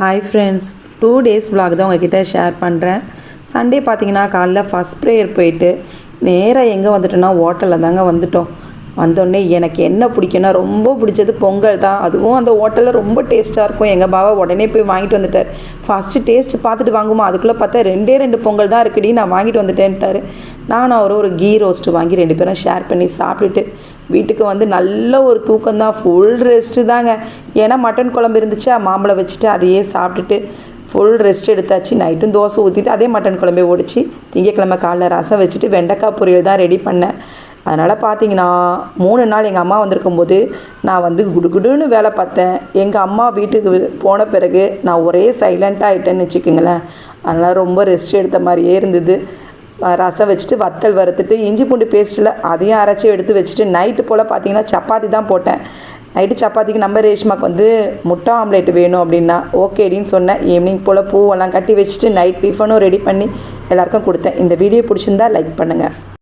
Hi friends two days vlog தான் உங்ககிட்ட share பண்ணுறேன் சண்டே பார்த்தீங்கன்னா காலைல ஃபஸ்ட் ப்ரேயர் போயிட்டு நேராக எங்கே வந்துட்டோன்னா ஹோட்டலில் தாங்க வந்துட்டோம். வந்தோடனே எனக்கு என்ன பிடிக்கும்னா ரொம்ப பிடிச்சது பொங்கல் தான். அதுவும் அந்த ஹோட்டலில் ரொம்ப டேஸ்ட்டாக இருக்கும். எங்கள் பாவா உடனே போய் வாங்கிட்டு வந்துட்டார். ஃபஸ்ட்டு டேஸ்ட் பார்த்துட்டு வாங்குமா? அதுக்குள்ளே பார்த்தா ரெண்டே ரெண்டு பொங்கல் தான் இருக்குடி நான் வாங்கிட்டு வந்துட்டேன்ட்டாரு. நானும் அவரும் ஒரு கீ ரோஸ்ட்டு வாங்கி ரெண்டு பேரும் ஷேர் பண்ணி சாப்பிட்டுட்டு வீட்டுக்கு வந்து நல்ல ஒரு தூக்கம் தான் ஃபுல் ரெஸ்ட்டு தாங்க. ஏன்னா மட்டன் குழம்பு இருந்துச்சா மாம்பழம் வச்சுட்டு அதையே சாப்பிட்டுட்டு ஃபுல் ரெஸ்ட் எடுத்தாச்சு. நைட்டும் தோசை ஊற்றிட்டு அதே மட்டன் குழம்பே ஓடிச்சு. திங்கக்கிழமை காலைல ரசம் வச்சுட்டு வெண்டைக்காய் பொரியல் தான் ரெடி பண்ணேன். அதனால் பார்த்தீங்கன்னா மூணு நாள் எங்கள் அம்மா வந்திருக்கும்போது நான் வந்து குடுகுடுன்னு வேலை பார்த்தேன். எங்கள் அம்மா வீட்டுக்கு போன பிறகு நான் ஒரே சைலண்ட்டாக ஆகிட்டேன்னு வச்சுக்கோங்களேன். அதனால் ரொம்ப ரெஸ்ட் எடுத்த மாதிரியே இருந்தது. ரசம் வச்சுட்டு வத்தல் வறுத்துட்டு இஞ்சி பூண்டு பேஸ்ட்டில் அதையும் அரைச்சி எடுத்து வச்சுட்டு நைட்டு போல் பார்த்தீங்கன்னா சப்பாத்தி தான் போட்டேன். நைட்டு சப்பாத்திக்கு நம்ம ரேஷ்மாக்கு வந்து முட்டை ஆம்லேட் வேணும் அப்படின்னா ஓகேடின்னு சொன்னேன். ஈவினிங் போல் பூவெல்லாம் கட்டி வச்சுட்டு நைட் டிஃபனும் ரெடி பண்ணி எல்லாருக்கும் கொடுத்தேன். இந்த வீடியோ பிடிச்சிருந்தா லைக் பண்ணுங்கள்